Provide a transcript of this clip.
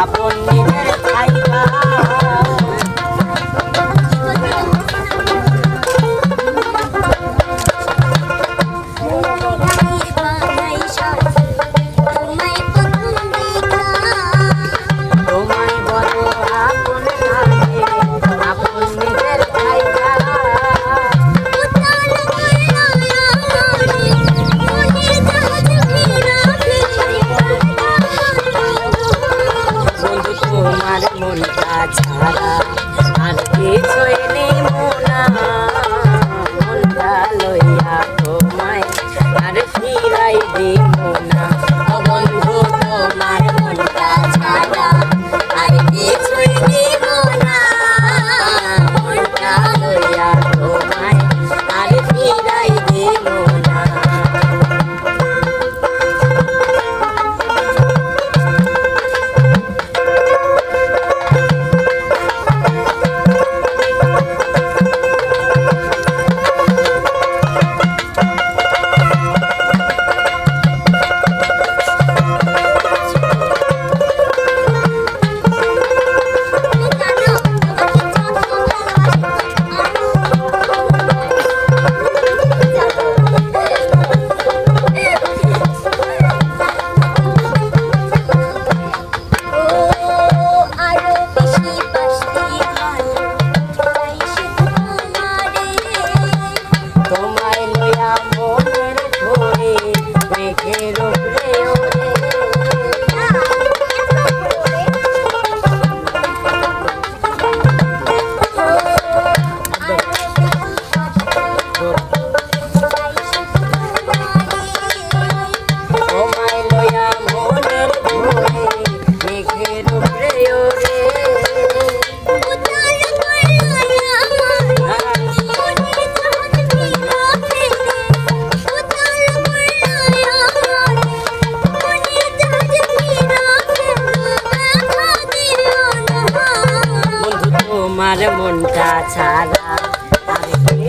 আপন 你不。quero ver ছাড়া আমি চলে